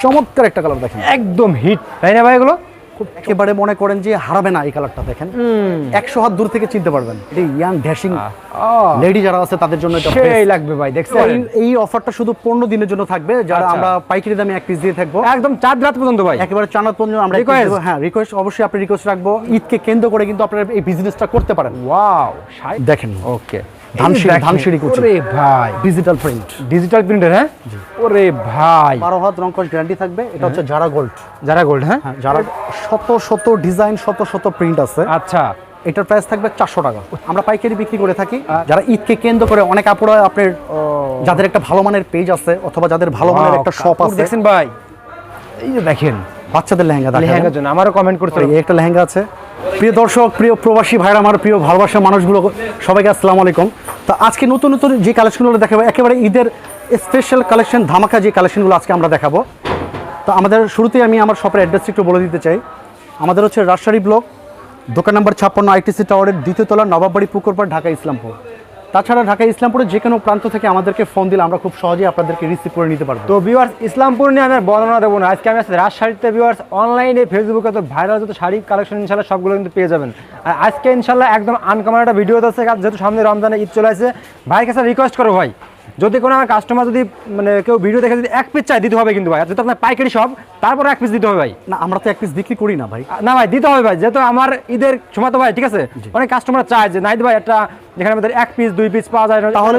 চমৎকার একটা কালার দেখেন। একদম হিট তাই না ভাই এগুলো? খুব একেবারে মনে করেন যে হারাবে না এই কালারটা দেখেন। একশো হাত দূর থেকে চিনতে পারবেন। এটা ইয়াং ড্যাশিং লেডি যারা আছে তাদের জন্য এটা সেই লাগবে ভাই দেখছেন এই- অফারটা শুধু পনেরো দিনের জন্য থাকবে। যারা আচ্ছা। আমরা পাইকারি দামে এক পিস দিয়ে থাকব। একদম চার রাত পর্যন্ত ভাই। একেবারে চানাত পর্যন্ত আমরা? দেবো। হ্যাঁ রিকোয়েস্ট অবশ্যই আপনি রিকোয়েস্ট রাখব। ঈদকে কেন্দ্র করে কিন্তু আপনারা এই বিজনেসটা করতে পারেন। ওয়াও দেখেন। ওকে ধানসিঁড়ি- ধানসিঁড়ি কুচি। ওরে ভাই। ডিজিটাল প্রিন্ট ডিজিটাল প্রিন্টার হ্যাঁ? ওরে ভাই। বারো হাত রংকশ গ্যারান্টি থাকবে এটা হচ্ছে যারা গোল্ড যারা গোল্ড শত শত ডিজাইন শত শত প্রিন্ট আছে। আচ্ছা। এটার প্রাইস থাকবে চারশো টাকা। আমরা পাইকারি বিক্রি করে থাকি। যারা ঈদকে কেন্দ্র করে অনেক আপুরা আপনার যাদের একটা ভালো মানের পেজ আছে অথবা যাদের ভালো মানের একটা শপ আছে। দেখছেন ভাই? এই যে দেখেন। বাচ্চাদের লেহেঙ্গা লেহেঙ্গার জন্য আমারও কমেন্ট করতে একটা লেহেঙ্গা আছে। প্রিয় দর্শক, প্রিয় প্রবাসী ভাইরা, আমার প্রিয় ভালোবাসার মানুষগুলো, সবাইকে আসসালামু আলাইকুম। তো আজকে নতুন নতুন যে কালেকশনগুলো দেখাবো, একেবারে ঈদের স্পেশাল কালেকশন ধামাকা যে কালেকশনগুলো আজকে আমরা দেখাবো। তো আমাদের শুরুতেই আমি আমার শপের অ্যাড্রেস একটু বলে দিতে চাই। আমাদের হচ্ছে রাজশাহী ব্লক দোকান নম্বর ছাপ্পান্ন আইটিসি টাওয়ারের দ্বিতীয় তলা, নবাববাড়ি পুকুরপাড় ঢাকা ইসলামপুর তাছাড়া ঢাকা ইসলামপুরের যে কোনো প্রান্ত থেকে আমাদেরকে ফোন দিলে আমরা খুব সহজেই আপনাদেরকে রিসিভ করে নিতে পারব। তো ভিউয়ার্স ইসলামপুর নিয়ে আমি আর বর্ণনা দেবো না। আজকে আমি আছি রাজশাহীতে ভিউয়ার্স অনলাইনে ফেসবুকে তো ভাইরাল যত শাড়ি কালেকশন ইনশাল্লাহ সবগুলো কিন্তু পেয়ে যাবেন। আর আজকে ইনশাল্লাহ একদম আনকমন একটা ভিডিও আছে যেহেতু সামনে রমজানে ঈদ চলে আসে ভাইয়ের কাছে রিকোয়েস্ট করো ভাই যদি কোনো আমার কাস্টমার যদি মানে কেউ ভিডিও দেখে যদি এক পিস চাই দিতে হবে কিন্তু ভাই। যেহেতু আপনার পাইকারি সব তারপর এক পিস দিতে হবে ভাই। না আমরা তো এক পিস বিক্রি করি না ভাই। না ভাই দিতে হবে ভাই যেহেতু আমার ঈদের সময় তো ভাই ঠিক আছে? অনেক কাস্টমার চায় যে নাইদ ভাই একটা যেখানে আমাদের এক পিস দুই পিস পাওয়া যায় তাহলে।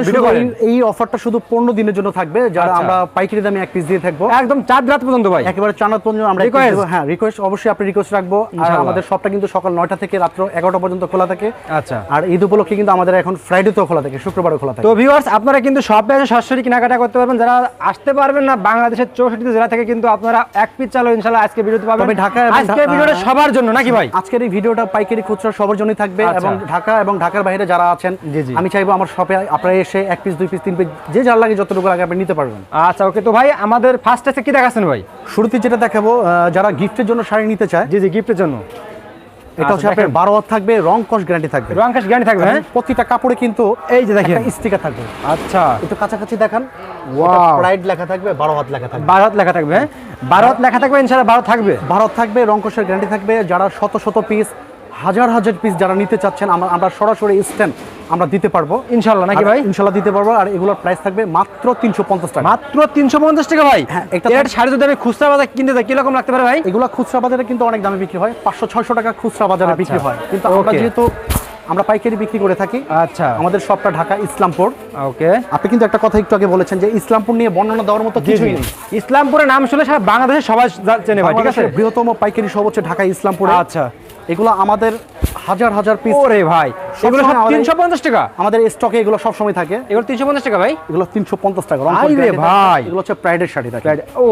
এই- অফারটা শুধু পনেরো দিনের জন্য থাকবে যারা আচ্ছা। আমরা পাইকারি দামে এক পিস দিয়ে থাকব একদম রাত পর্যন্ত ভাই একেবারে চানাত পর্যন্ত আমরা? দেবো। হ্যাঁ রিকোয়েস্ট অবশ্যই আপনি রিকোয়েস্ট রাখব আর আমাদের শপটা কিন্তু সকাল নয়টা থেকে রাত্র এগারোটা পর্যন্ত খোলা থাকে আচ্ছা আর ঈদ উপলক্ষে কিন্তু আমাদের এখন ফ্রাইডেতেও খোলা থাকে শুক্রবারও খোলা থাকে তো ভিউয়ার্স আপনারা কিন্তু শপে এসে সরাসরি কেনাকাটা করতে পারবেন যারা আসতে পারবেন না বাংলাদেশের চৌষট্টি জেলা থেকে কিন্তু আপনারা এক পিস চালো ইনশাল্লাহ আজকে ভিডিওতে পাবেন ঢাকা আজকে ভিডিওটা সবার জন্য নাকি ভাই আজকের এই ভিডিওটা পাইকারি খুচরা সবার জন্যই থাকবে আচ্ছা। এবং ঢাকা এবং ঢাকার বাইরে যারা আছেন জি। আমি চাইব আমার শপে আপনারা এসে এক পিস দুই পিস তিন পিস যে যার লাগে যতটুকু লাগে আপনি নিতে পারবেন। আচ্ছা ওকে তো ভাই আমাদের ফার্স্ট আছে কি দেখাচ্ছেন ভাই? শুরুতে যেটা দেখাবো যারা গিফটের জন্য শাড়ি নিতে চায় জি জি গিফটের জন্য। এটা হচ্ছে আপনার বারো হাত থাকবে রং কস গ্যারান্টি থাকবে। রং গ্যারান্টি থাকবে হ্যাঁ? প্রতিটা কাপড়ে কিন্তু এই যে দেখেন। স্টিকার থাকবে। আচ্ছা। একটু কাছাকাছি দেখান. প্রাইড লেখা থাকবে বারো হাত লেখা থাকবে। বারো হাত লেখা থাকবে হ্যাঁ? বারো হাত লেখা থাকবে বারো থাকবে। থাকবে গ্যারান্টি থাকবে। যারা শত শত পিস হাজার হাজার পিস যারা নিতে চাচ্ছেন আমরা আমরা সরাসরি স্ট্যান্ড আমরা দিতে পারব। ইনশাল্লাহ নাকি ভাই? ইনশাল্লাহ দিতে পারব আর এগুলোর প্রাইস থাকবে মাত্র তিনশো পঞ্চাশ টাকা। মাত্র তিনশো পঞ্চাশ টাকা ভাই? হ্যাঁ, এটা শাড়ি যদি আমি খুচরা বাজার কিনতে যাই কীরকম লাগতে পারে ভাই? এগুলো খুচরা বাজারে কিন্তু অনেক দামে বিক্রি হয়। পাঁচশো ছয়শো টাকা খুচরা বাজারে আচ্ছা। বিক্রি হয়। কিন্তু আমরা যেহেতু আমরা পাইকারি বিক্রি করে থাকি আচ্ছা। আমাদের সবটা ঢাকা ইসলামপুর। ওকে আপনি কিন্তু একটা কথা একটু আগে বলেছেন যে ইসলামপুর নিয়ে বর্ণনা দেওয়ার মতো কিছুই নেই। ইসলামপুরের নাম শুনে সারা বাংলাদেশের সবাই চেনে ভাই ঠিক আছে? বৃহত্তম পাইকারি সব হচ্ছে ঢাকা ইসলামপুরে। আচ্ছা। এগুলো আমাদের হাজার হাজার পিস ওরে ভাই এগুলো তিনশো পঞ্চাশ টাকা। আমাদের স্টকে এগুলো সব সময় থাকে। এগুলো তিনশো পঞ্চাশ টাকা ভাই? এগুলো তিনশো পঞ্চাশ টাকা রং আরে করে ভাই। এগুলো হচ্ছে প্রাইডের শাড়ি থাকে ও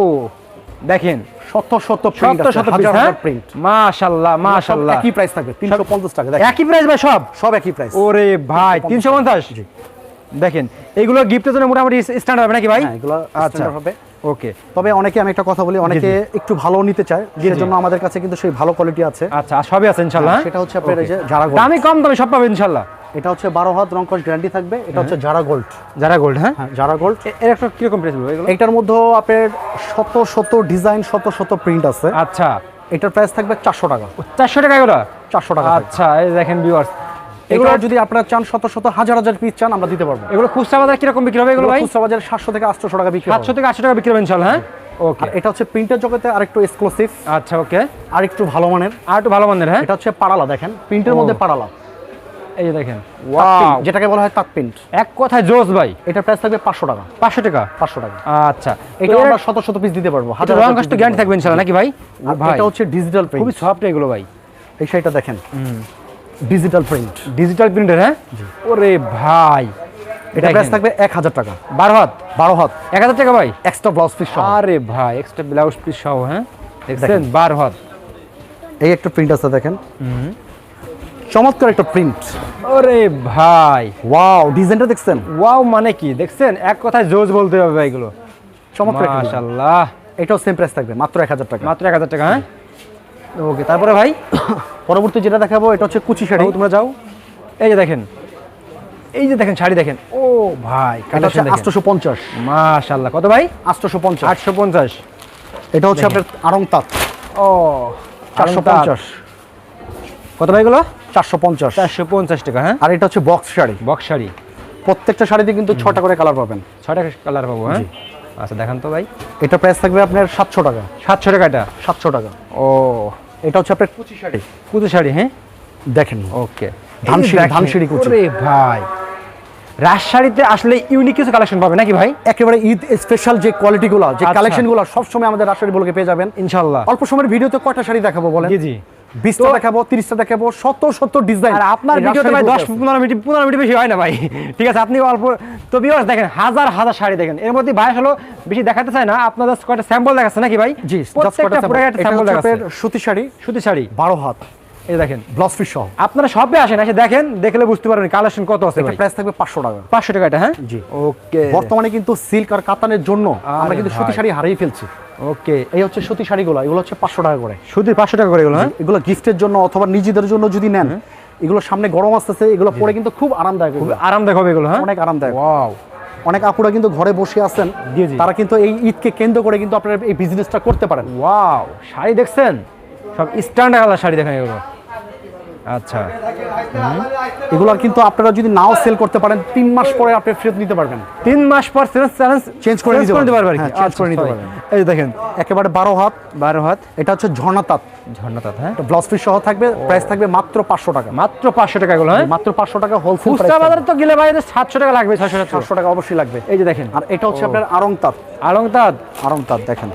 দেখেন। শত শত প্রিন্ট শত হাজার প্রিন্ট মাশাল্লাহ মাশাল্লাহ। একই প্রাইস থাকবে তিনশো পঞ্চাশ টাকা দেখেন। একই প্রাইস ভাই সব? সব একই প্রাইস ওরে ভাই তিনশো পঞ্চাশ। জি। দেখেন এগুলো গিফটের জন্য মোটামুটি স্ট্যান্ডার্ড হবে নাকি ভাই? হ্যাঁ এগুলো আচ্ছা। হবে। ওকে তবে অনেকে আমি একটা কথা বলি অনেকে একটু ভালো নিতে চায় জি, জি। সেজন্য আমাদের কাছে কিন্তু সেই ভালো কোয়ালিটি আছে। আচ্ছা সবই আছে ইনশাল্লাহ হ্যাঁ? সেটা হচ্ছে আপনার এই যে যারা গোল্ড দামি কম দামি সব পাবে ইনশাল্লাহ। এটা হচ্ছে বারো হাত রং কস গ্যারান্টি থাকবে এটা হচ্ছে যারা গোল্ড যারা গোল্ড হ্যাঁ? হ্যাঁ যারা গোল্ড এর একটা কীরকম প্রাইস এটার মধ্যেও আপনার শত শত ডিজাইন শত শত প্রিন্ট আছে। আচ্ছা। এটার প্রাইস থাকবে চারশো টাকা। চারশো টাকা এগুলো? চারশো টাকা আচ্ছা এই দেখেন ভিউয়ার্স এগুলো যদি আপনারা চান শত শত হাজার হাজার পিস চান আমরা দিতে পারব। এগুলো খুচরা বাজার কীরকম বিক্রি হবে এগুলো ভাই? খুচরা বাজারে সাতশো থেকে আটশো টাকা বিক্রি সাতশো থেকে আটশো টাকা বিক্রি হবে ইনশাল্লাহ হ্যাঁ? ওকে এটা হচ্ছে প্রিন্টের জগতে আরেকটু এক্সক্লুসিভ আচ্ছা ওকে আর একটু ভালো মানের। আর একটু ভালো মানের হ্যাঁ? এটা হচ্ছে পাড়ালা দেখেন। প্রিন্টের মধ্যে পাড়ালা। এই যে দেখেন। ওয়াও যেটাকে বলা হয় তাঁত প্রিন্ট এক কথায় জোস ভাই। এটার প্রাইস থাকবে পাঁচশো টাকা। পাঁচশো টাকা? পাঁচশো টাকা। আচ্ছা। এটা আমরা শত শত পিস দিতে পারব। এটা হাজার রং piece গ্যারান্টি থাকবে ইনশাল্লাহ নাকি ভাই? এটা হচ্ছে ডিজিটাল প্রিন্ট খুবই সফট এগুলো ভাই। এই শাড়িটা দেখেন। ডিজিটাল প্রিন্ট ডিজিটাল প্রিন্টার হ্যাঁ? ওরে ভাই। এটা প্রাইস থাকবে এক হাজার টাকা। বারো হাত? বারো হাত। এক হাজার টাকা ভাই? এক্সট্রা ব্লাউজ পিস সহ। আরে ভাই এক্সট্রা ব্লাউজ পিস সহ হ্যাঁ? দেখছেন বারো হাত। এই একটা প্রিন্ট আছে দেখেন। চমৎকার একটা প্রিন্ট ওরে ভাই। ওয়াও ডিজাইনটা দেখছেন? ওয়াও মানে কি? দেখছেন? এক কথায় জোজ বলতে হবে ভাই এগুলো। চমৎকার। মাশাল্লাহ এটাও সেম প্রাইস থাকবে মাত্র এক হাজার টাকা। মাত্র এক হাজার টাকা হ্যাঁ? ওকে তারপরে ভাই পরবর্তী যেটা দেখাবো এটা হচ্ছে কুচি শাড়ি। যাও, তোমরা যাও। এই যে দেখেন এই যে দেখেন শাড়ি দেখেন। ও ভাই আটশোশো পঞ্চাশ মাশাল্লাহ কত ভাই? আটশোশো পঞ্চাশ আটশো পঞ্চাশ এটা হচ্ছে আপনার আড়ং তাঁত ও চারশো পঞ্চাশ কত ভাই এগুলো? চারশো পঞ্চাশ চারশো পঞ্চাশ টাকা হ্যাঁ? আর এটা হচ্ছে বক্স শাড়ি। বক্স শাড়ি। প্রত্যেকটা শাড়িতে কিন্তু ছটা করে কালার পাবেন। ছটা কালার পাবো হ্যাঁ? আচ্ছা দেখান তো ভাই। এটা প্রাইস থাকবে আপনার সাতশো টাকা। সাতশো টাকা এটা সাতশো টাকা। ও এটা হচ্ছে আপনার কুচি শাড়ি। কুতু শাড়ি হ্যাঁ? দেখেন। ওকে। ধানসিঁড়ি- ধানসিঁড়ি কুচি। ভাই। রাজশাড়িতে আসলে ইউনিক কিছু কালেকশন পাবে নাকি ভাই? একেবারে ঈদ স্পেশাল যে কোয়ালিটিগুলো যে আচ্ছা। কালেকশনগুলো সবসময় আমাদের রাজশাহী বলকে পেয়ে যাবেন। ইনশাল্লাহ অল্প সময়ের ভিডিওতে কয়টা শাড়ি দেখাবো বলেন? জি জি। বিশটা দেখাবো তিরিশটা দেখাবো শত শত ডিজাইন আর আপনার ভিডিওতে ভাই দশ পনেরো মিনিট পনেরো মিনিট বেশি হয় না ভাই। ঠিক আছে আপনি অল্প তো বিয়ার্স দেখেন হাজার হাজার শাড়ি দেখেন। এর মধ্যে ভাই হলো বেশি দেখাতে চায় না আপনার জাস্ট কয়টা স্যাম্পল দেখাচ্ছে নাকি ভাই? জি প্রত্যেকটা স্যাম্পল দেখাচ্ছে। সুতি শাড়ি। সুতি শাড়ি। বারো হাত। এই দেখেন। ব্লাউজ পিস সহ। আপনারা সবে আসেন এসে দেখেন দেখলে বুঝতে পারবেন কালেকশন কত আছে ভাই। প্রাইস থাকবে পাঁচশো টাকা। পাঁচশো টাকা এটা হ্যাঁ? জি। ওকে বর্তমানে কিন্তু সিল্ক আর কাতানের জন্য আমরা কিন্তু সুতি শাড়ি হারিয়ে ফেলছি। ওকে এই হচ্ছে সুতি শাড়িগুলো এগুলো হচ্ছে পাঁচশো টাকা করে। সুতির পাঁচশো টাকা করে এগুলো হ্যাঁ? এগুলো গিফটের জন্য অথবা নিজেদের জন্য যদি নেন এগুলো সামনে গরম আসতেছে এগুলো পরে কিন্তু খুব আরামদায়ক খুব আরামদায়ক হবে এগুলো হ্যাঁ? অনেক আরামদায়ক। ওয়াও। অনেক আপুরা কিন্তু ঘরে বসে আছেন। তারা কিন্তু এই ঈদকে কেন্দ্র করে কিন্তু আপনারা এই বিজনেসটা করতে পারেন। ওয়াও শাড়ি দেখছেন? সব স্ট্যান্ডার্ড শাড়ি দেখেন এগুলো। আচ্ছা। এগুলো কিন্তু আপনারা যদি নাও সেল করতে পারেন তিন মাস পরে আপনি ফেরত নিতে পারবেন। তিন মাস পর চ্যালেঞ্জ চ্যালেঞ্জ Change করে নিতে নিতে পারবে আর কি। change আচ্ছা, করে নিতে পারবেন। এই দেখেন একেবারে বারো হাত। বারো হাত। এটা হচ্ছে ঝর্ণা তাঁত। ঝর্ণা তাঁত হ্যাঁ। ব্লাউজ পিস সহ থাকবে প্রাইস থাকবে মাত্র পাঁচশো টাকা। মাত্র পাঁচশো টাকা এগুলো হ্যাঁ? মাত্র পাঁচশো টাকা হোলসেল খুচরা বাজারে তো গেলে ভাই সাতশো টাকা লাগবে ছয়শো সাতশো। টাকা অবশ্যই লাগবে। এই যে দেখেন। আর এটা হচ্ছে আপনার আরং তাঁত। আলং তাঁত। আরং তাঁত দেখেন।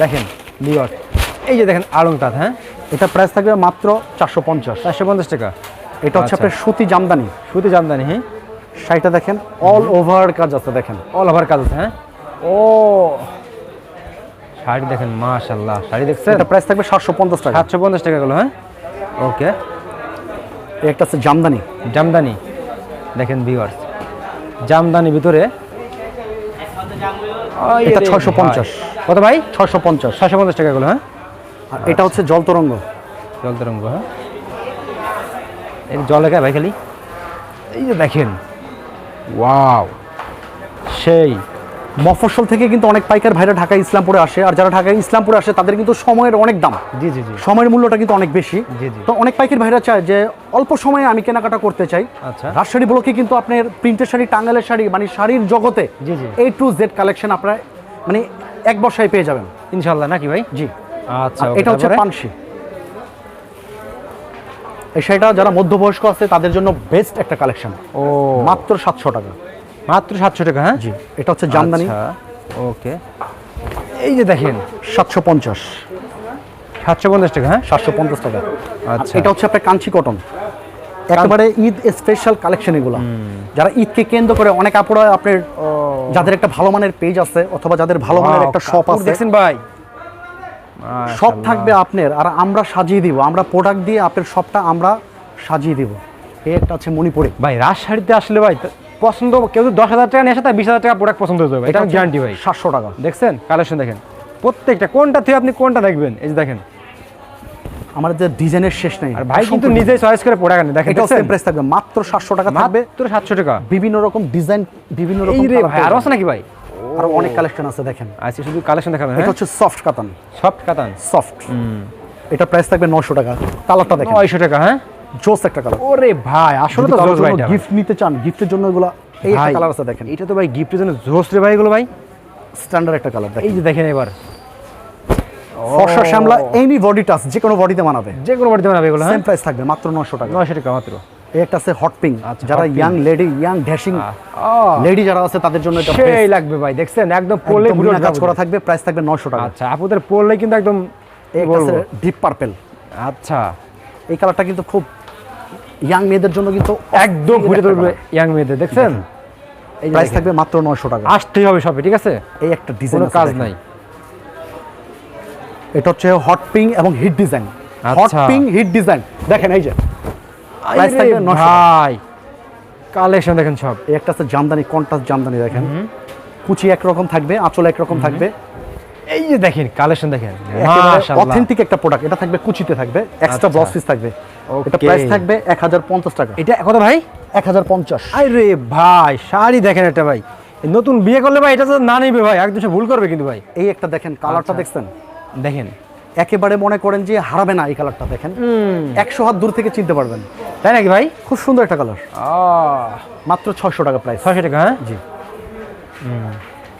দেখেন লিওর এই যে দেখেন আলং তাঁত হ্যাঁ? এটা প্রাইস থাকবে মাত্র চারশো পঞ্চাশ। চারশো পঞ্চাশ টাকা। এটা হচ্ছে আচ্ছা। আপনার সুতি জামদানি। সুতি জামদানি হ্যাঁ। শাড়িটা দেখেন অল ওভার কাজ আছে দেখেন। অল ওভার কাজ আছে হ্যাঁ। ও শাড়ি দেখেন মাশাল্লাহ শাড়ি দেখছেন? এটা প্রাইস থাকবে সাতশো পঞ্চাশ টাকা। সাতশো পঞ্চাশ টাকা গুলো হ্যাঁ। ওকে। একটা আছে জামদানি। জামদানি দেখেন ভিউয়ার্স জামদানি ভিতরে এটা 650 ভাই। কত ভাই? ছশো পঞ্চাশ। ছশো পঞ্চাশ টাকা গুলো হ্যাঁ। আর এটা হচ্ছে জল তরঙ্গ। জল তরঙ্গ হ্যাঁ। এই জল লেখায় ভাই খালি। এই যে দেখেন ওয়াও। সেই। মফস্বল থেকে কিন্তু অনেক পাইকার ভাইরা ঢাকা ইসলামপুরে আসে আর যারা ঢাকা ইসলামপুরে আসে তাদের কিন্তু সময়ের অনেক দাম। জি জি জি। সময়ের মূল্যটা কিন্তু অনেক বেশি। জি, জি। তো অনেক পাইকার ভাইরা চায় যে অল্প সময়ে আমি কেনাকাটা করতে চাই। আচ্ছা। রাজশাড়ি ব্লকে কিন্তু আপনার প্রিন্টের শাড়ি টাঙ্গালের শাড়ি মানে শাড়ির জগতে জি, জি। এই টু জেড কালেকশন আপনারা মানে এক বর্ষায় পেয়ে যাবেন। ইনশাল্লাহ নাকি ভাই? জি। আচ্ছা এটা হচ্ছে পানসি। এই শাড়িটা যারা মধ্যবয়স্ক আছে তাদের জন্য বেস্ট একটা কালেকশন ও। মাত্র সাতশো টাকা। মাত্র সাতশো টাকা হ্যাঁ? জি এটা হচ্ছে জামদানি। ওকে। এই যে দেখেন সাতশো পঞ্চাশ। সাতশো পঞ্চাশ টাকা হ্যাঁ? সাতশো পঞ্চাশ টাকা। আচ্ছা। এটা হচ্ছে আপনার কাঞ্চি কটন একেবারে ঈদ স্পেশাল কালেকশন এগুলো। যারা ঈদকে কেন্দ্র করে অনেক আপুরা আপনার যাদের একটা ভালো মানের পেজ আছে অথবা যাদের ভালো মানের একটা শপ আছে দেখছেন ভাই? সব থাকবে আপনার আর আমরা সাজিয়ে দিব। আমরা প্রোডাক্ট দিয়ে আপনার সবটা আমরা সাজিয়ে দিব। এই একটা আছে মণিপুরে। ভাই রাজশাড়িতে আসলে ভাই পছন্দ কেউ দশ হাজার টাকা নিয়ে আসে তার বিশ হাজার টাকা প্রোডাক্ট পছন্দ হয়ে যাবে। এটা গ্যারান্টি ভাই। সাতশো টাকা। দেখছেন? কালেকশন দেখেন। প্রত্যেকটা কোনটা থেকে আপনি কোনটা দেখবেন? এই যে দেখেন। আমাদের যে ডিজাইনের শেষ নাই। আর ভাই কিন্তু নিজেই চয়েস করে প্রোডাক্ট আনে। দেখেন দেখছেন? সেম প্রাইস থাকবে মাত্র সাতশো টাকা থাকবে। মাত্র সাতশো টাকা। বিভিন্ন রকম ডিজাইন বিভিন্ন রকম এই রে ভাই পেয়ে আছে নাকি ভাই? আরও অনেক কালেকশন আছে দেখেন। আচ্ছা শুধু কালেকশন দেখাবেন এটা হ্যাঁ? হচ্ছে সফট কাতান। সফট কাতান? সফট এটা প্রাইস থাকবে নশো টাকা। কালারটা দেখেন। নয়শো টাকা হ্যাঁ? জোস একটা কালার ওরে ভাই আসলে তো জোস ভাই গিফট নিতে চান গিফটের জন্য এগুলো এই একটা কালার আছে দেখেন। এটা তো ভাই গিফটের জন্য জোস রে ভাই এগুলো ভাই। স্ট্যান্ডার্ড একটা কালার দেখেন। এই যে দেখেন এবার। ফর্সা শ্যামলা এনি বডি টাচ যে কোনো বডিতে মানাবে যে কোনো বাড়িতে বানাবে এগুলো হ্যাঁ? সেম প্রাইস থাকবে মাত্র নশো টাকা। নয়শো টাকা মাত্র। একটা আছে হট পিঙ্ক আচ্ছা, যারা young lady young dashing lady যারা আছে তাদের জন্য এটা সেই লাগবে ভাই দেখছেন? একদম একদম কাজ করা থাকবে প্রাইস থাকবে নশো টাকা। আচ্ছা আপুদের পড়লে কিন্তু একদম ডিপ পার্পেল আচ্ছা। এই কালারটা কিন্তু খুব ইয়াং মেয়েদের জন্য কিন্তু একদম ঘুরে তুলবে ইয়াং মেয়েদের দেখছেন? এই প্রাইস থাকবে মাত্র নশো টাকা। আসতেই হবে সবে ঠিক আছে? এই একটা ডিজাইন কোনো কাজ নাই। এটা হচ্ছে হট পিঙ্ক এবং hit design hot. Pink hit design দেখেন এই যে। থাকবে 900 ভাই। কালেকশন দেখেন সব। একটা আছে জামদানি কন্ট্রাস্ট জামদানি দেখেন। কুচি একরকম থাকবে আঁচল একরকম থাকবে। এই যে দেখেন কালেকশন দেখেন। অথেন্টিক একটা প্রোডাক্ট এটা থাকবে কুচিতে থাকবে এক্সট্রা। ব্লাউজ পিস থাকবে। এটা প্রাইস থাকবে এক হাজার পঞ্চাশ টাকা। এটা কত ভাই? এক হাজার পঞ্চাশ। আরে ভাই শাড়ি দেখেন এটা ভাই। নতুন বিয়ে করলে ভাই এটা তো না নিবে ভাই একদম ভুল করবে কিন্তু ভাই। এই একটা দেখেন কালারটা আচ্ছা। দেখছেন? দেখেন। একেবারে মনে করেন যে হারাবে না এই কালারটা দেখেন। একশো হাত দূর থেকে চিনতে পারবেন। তাই নাকি ভাই? খুব সুন্দর একটা কালার। মাত্র ছয়শো টাকা প্রাইস ছয়শো টাকা হ্যাঁ? জি।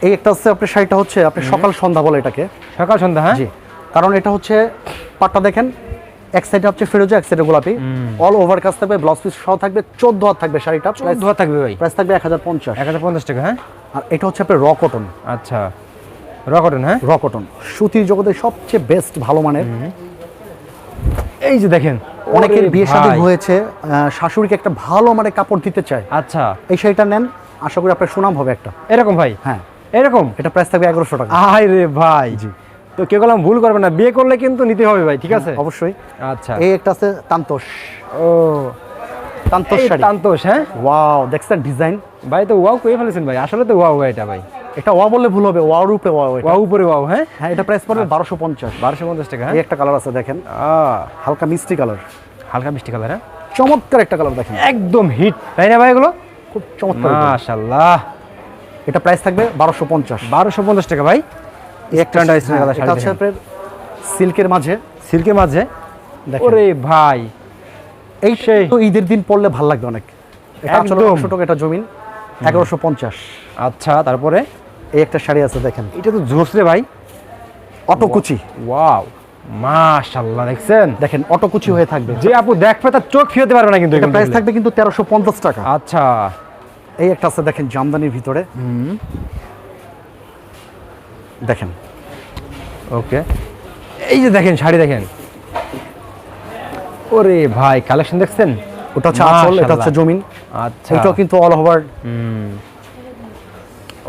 এই একটা হচ্ছে আপনার শাড়িটা হচ্ছে আপনি সকাল সন্ধ্যা বলে এটাকে। সকাল সন্ধ্যা হ্যাঁ? জি। কারণ এটা হচ্ছে পাটটা দেখেন এক সাইডে হচ্ছে ফিরোজা এক সাইডে গোলাপি। অল ওভার কাজ থাকবে ব্লাউজ পিস সহ থাকবে চোদ্দ হাত থাকবে শাড়িটা। প্রাইস ধোয়া থাকবে ভাই। প্রাইস থাকবে এক হাজার পঞ্চাশ। এক হাজার পঞ্চাশ টাকা হ্যাঁ? আর এটা হচ্ছে আপনার র কটন আচ্ছা। রকটন হ্যাঁ? র কটন সুতির জগতের সবচেয়ে বেস্ট ভালো মানের। এই যে দেখেন অনেকের বিয়ে শাদী হয়েছে শাশুড়িকে একটা ভালো মানের কাপড় দিতে চায়। আচ্ছা। এই শাড়িটা নেন আশা করি আপনার সুনাম হবে একটা। এরকম ভাই? হ্যাঁ। এরকম? এটা প্রাইস থাকবে এগারোশো টাকা। আয় রে ভাই। তো কেউ বললাম ভুল করবে না বিয়ে করলে কিন্তু নিতে হবে ভাই ঠিক আছে? অবশ্যই। আচ্ছা। এই একটা আছে তান্তোষ। ও। তান্তোষ শাড়ি। তান্তোষ হ্যাঁ? ওয়াও দেখছেন ডিজাইন ভাই তো ওয়াও করে ফেলেছেন ভাই আসলে তো ওয়াও ভাই এটা ভাই। এটা ওয়া বললে ভুল হবে ওয়া রূপে ওয়া। ওয়াও উপরে ওয়াও হ্যাঁ? হ্যাঁ এটা প্রাইস পড়বে বারোশো পঞ্চাশ। বারোশো পঞ্চাশ টাকা হ্যাঁ? এই একটা কালার আছে দেখেন। হালকা মিষ্টি কালার হালকা মিষ্টি কালার হ্যাঁ? চমৎকার একটা কালার দেখেন। একদম হিট তাই না ভাই এগুলো? খুব চমৎকার এটা। মাশাল্লাহ এটা প্রাইস থাকবে বারোশো পঞ্চাশ। বারোশো পঞ্চাশ টাকা ভাই। স্ট্যান্ডার্ড কালার সিল্কের মাঝে। সিল্কের মাঝে? দেখেন। ওরে ভাই। এই সেই। তো ঈদের দিন পড়লে ভালো লাগবে অনেক। এটা। একশো টাকা এটা জমিন এগারোশো পঞ্চাশ। আচ্ছা তারপরে? এই একটা শাড়ি আছে দেখেন। এটা তো জোস রে ভাই। অটোকুচি ওয়াও। মাশাল্লাহ দেখছেন? দেখেন অটোকুচি হয়ে থাকবে। যে আপু দেখবে তার চোখ ফিরতে পারবে না কিন্তু এটা প্রাইস থাকবে কিন্তু তেরোশো পঞ্চাশ টাকা। আচ্ছা। এই একটা আছে দেখেন জামদানির ভিতরে। দেখেন। ওকে। এই যে দেখেন শাড়ি দেখেন। ওরে ভাই কালেকশন দেখছেন? ওটা হচ্ছে আঁচল এটা হচ্ছে জমিন। আচ্ছা। এটাও কিন্তু অল ওভার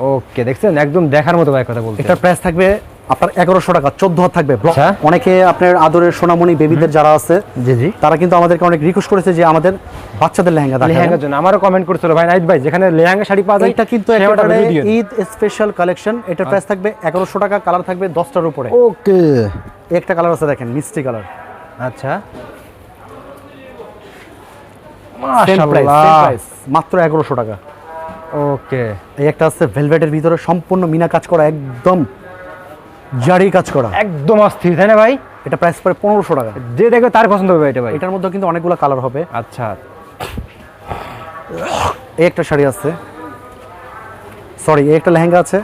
ওকে দেখছেন? একদম দেখার মতো ভাই কথা বলতে এটার প্রাইস থাকবে আপনার এগারোশো টাকা চোদ্দ হাত থাকবে আচ্ছা। অনেকে আপনার আদরের সোনামণি বেবিদের যারা আছে জি জি। তারা কিন্তু আমাদেরকে অনেক রিকোয়েস্ট করেছে যে আমাদের বাচ্চাদের লেহেঙ্গা লেহেঙ্গার জন্য। আমারও কমেন্ট করছিল ভাই নাইট ভাই যেখানে লেহেঙ্গা শাড়ি পাওয়া যায় এটা কিন্তু ঈদ স্পেশাল কালেকশন এটার প্রাইস থাকবে এগারোশো টাকা কালার থাকবে দশটার উপরে। ওকে। একটা কালার আছে দেখেন মিষ্টি কালার আচ্ছা। মাত্র এগারোশো টাকা। ওকে এই একটা আছে ভেলভেটের ভিতরে সম্পূর্ণ মিনা কাজ করা একদম জারি কাজ করা। একদম অস্থির তাই না ভাই? এটা প্রাইস পড়ে পনেরোশো টাকা। যে দেখবে তার পছন্দ হবে এটা ভাই। এটার মধ্যে কিন্তু অনেকগুলো কালার হবে। আচ্ছা। এই একটা শাড়ি আছে। সরি এই একটা লেহেঙ্গা আছে।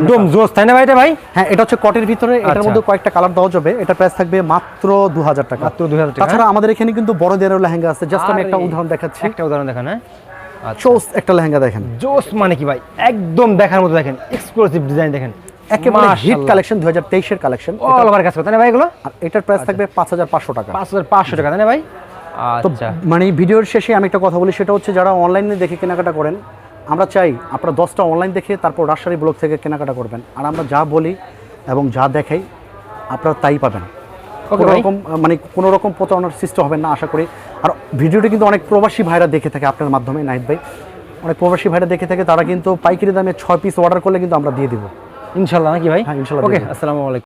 একদম জোস তাই না ভাই এটা ভাই? হ্যাঁ এটা হচ্ছে কটের ভিতরে এটার আচ্ছা। মধ্যে কয়েকটা কালার দেওয়া যাবে। এটা প্রাইস থাকবে মাত্র দু হাজার টাকা। মাত্র 2000 টাকা। তাছাড়া আমাদের এখানে কিন্তু বড়দেরও লেহেঙ্গা আছে। জাস্ট আমি একটা উদাহরণ দেখাচ্ছি। একটা উদাহরণ দেখান হ্যাঁ। আচ্ছা। চোস একটা লেহেঙ্গা দেখেন। জোস মানে কি ভাই? একদম দেখার মতো দেখেন এক্সক্লুসিভ ডিজাইন দেখেন। একেবারে হিট কালেকশন দুই হাজার তেইশের কালেকশন অল ওভার কাজ ভাই এগুলো? আর এটার প্রাইস থাকবে পাঁচ হাজার পাঁচশো টাকা। পাঁচ হাজার পাঁচশো টাকা তাই ভাই? আচ্ছা। মানে ভিডিওর শেষে আমি একটা কথা বলি সেটা হচ্ছে যারা অনলাইনে দেখে কেনাকাটা করেন আমরা চাই আপনারা দশটা অনলাইন দেখে তারপর রাজশাহী ব্লগ থেকে কেনাকাটা করবেন। আর আমরা যা বলি এবং যা দেখাই আপনারা তাই পাবেন। কোনো রকম মানে কোনো রকম প্রতারণার সৃষ্টি হবে না আশা করি। আর ভিডিওটি কিন্তু অনেক প্রবাসী ভাইরা দেখে থাকে আপনার মাধ্যমে নাহিদ ভাই। অনেক প্রবাসী ভাইরা দেখে থাকে তারা কিন্তু পাইকারি দামে ছয় পিস অর্ডার করলে কিন্তু আমরা দিয়ে দিব। ইনশাল্লাহ নাকি ভাই? হ্যাঁ, ইনশাল্লাহ ওকে আসসালামু আলাইকুম।